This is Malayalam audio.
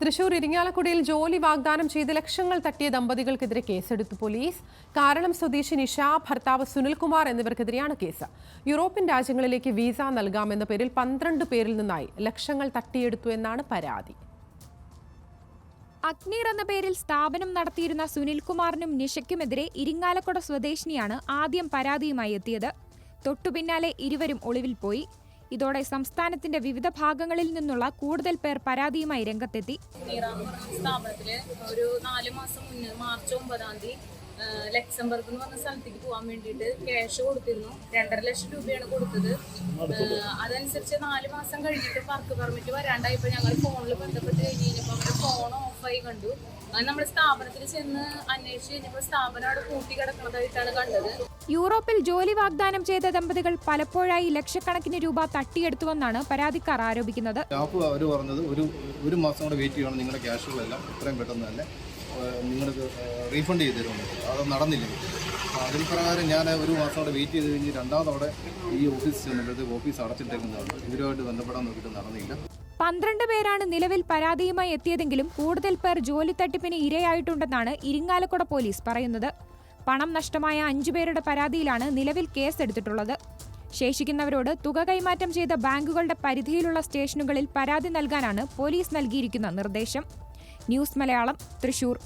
തൃശൂർ ഇരിങ്ങാലക്കുടയിൽ ജോലി വാഗ്ദാനം ചെയ്ത് ലക്ഷങ്ങൾ തട്ടിയ ദമ്പതികൾക്കെതിരെ കേസെടുത്തു പോലീസ്. കാരണം സ്വദേശി നിഷ ഭർത്താവ് സുനിൽകുമാർ എന്നിവർക്കെതിരെയാണ് കേസ്. യൂറോപ്യൻ രാജ്യങ്ങളിലേക്ക് വിസ നൽകാമെന്ന പേരിൽ പന്ത്രണ്ട് പേരിൽ നിന്നായി ലക്ഷങ്ങൾ തട്ടിയെടുത്തു എന്നാണ് പരാതി. അഗ്നീർ എന്ന പേരിൽ സ്ഥാപനം നടത്തിയിരുന്ന സുനിൽകുമാറിനും നിഷയ്ക്കുമെതിരെ ഇരിങ്ങാലക്കുട സ്വദേശിനിയാണ് ആദ്യം പരാതിയുമായി എത്തിയത്. തൊട്ടുപിന്നാലെ ഇരുവരും ഒളിവിൽ പോയി. ഇതോടെ സംസ്ഥാനത്തിന്റെ വിവിധ ഭാഗങ്ങളിൽ നിന്നുള്ള കൂടുതൽ പേർ പരാതിയുമായി രംഗത്തെത്തി. സ്ഥാപനത്തിൽ ഒരു നാല് മാസം മുന്നേ മാർച്ച് ഒമ്പതാം തീയതി ലക്സംബർഗ് എന്ന് പറഞ്ഞ സ്ഥലത്തേക്ക് പോകാൻ വേണ്ടിയിട്ട് ക്യാഷ് കൊടുത്തിരുന്നു. രണ്ടര ലക്ഷം രൂപയാണ് കൊടുത്തത്. അതനുസരിച്ച് നാല് മാസം കഴിഞ്ഞിട്ട് വർക്ക് പെർമിറ്റ് വരാണ്ടായപ്പോൾ ഞങ്ങൾ ഫോണിൽ ബന്ധപ്പെട്ട് കഴിഞ്ഞ് കഴിഞ്ഞപ്പോൾ അവരുടെ ഫോൺ ഓഫായി കണ്ടു. നമ്മൾ സ്ഥാപനത്തിൽ ചെന്ന് അന്വേഷിച്ച് കഴിഞ്ഞപ്പോൾ സ്ഥാപനം അവിടെ പൂട്ടി കിടക്കുന്നതായിട്ടാണ് കണ്ടത്. യൂറോപ്പിൽ ജോലി വാഗ്ദാനം ചെയ്ത ദമ്പതികൾ പലപ്പോഴായി ലക്ഷക്കണക്കിന് രൂപ തട്ടിയെടുത്തുവെന്നാണ് പരാതിക്കാർ ആരോപിക്കുന്നത്. സ്റ്റാഫ് അവർ പറഞ്ഞത് ഒരു ഒരു മാസം കൂടെ വെയിറ്റ് ചെയ്യണം നിങ്ങളുടെ ക്യാഷുകളെല്ലാം എത്രയും പെട്ടെന്ന് തന്നെ നിങ്ങൾക്ക് റീഫണ്ട് ചെയ്ത് തരുമെന്ന് അത് നടന്നില്ല. അതിന് പ്രകാരം ഞാൻ ഒരു മാസം കൂടെ വെയിറ്റ് ചെയ്ത് കഴിഞ്ഞ് രണ്ടാമതവിടെ ഈ ഓഫീസ് ചെന്നപ്പോഴത്തേക്ക് ഓഫീസ് അടച്ചിട്ടേക്കുന്നതാണ്. ഇവരുമായിട്ട് ബന്ധപ്പെടാൻ നോക്കിയിട്ട് നടന്നില്ല. പന്ത്രണ്ട് പേരാണ് നിലവിൽ പരാതിയുമായി എത്തിയതെങ്കിലും കൂടുതൽ പേർ ജോലി തട്ടിപ്പിന് ഇരയായിട്ടുണ്ടെന്നാണ് ഇരിങ്ങാലക്കുട പോലീസ് പറയുന്നത്. പണം നഷ്ടമായ അഞ്ചു പേരുടെ പരാതിയിലാണ് നിലവിൽ കേസ് എടുത്തിട്ടുള്ളത് ശേഷിക്കുന്നവരോട് തുക കൈമാറ്റം ചെയ്ത ബാങ്കുകളുടെ പരിധിയിലുള്ള സ്റ്റേഷനുകളിൽ പരാതി നൽകാനാണ് പോലീസ് നൽകിയിരിക്കുന്ന നിർദ്ദേശം. ന്യൂസ് മലയാളം തൃശൂർ.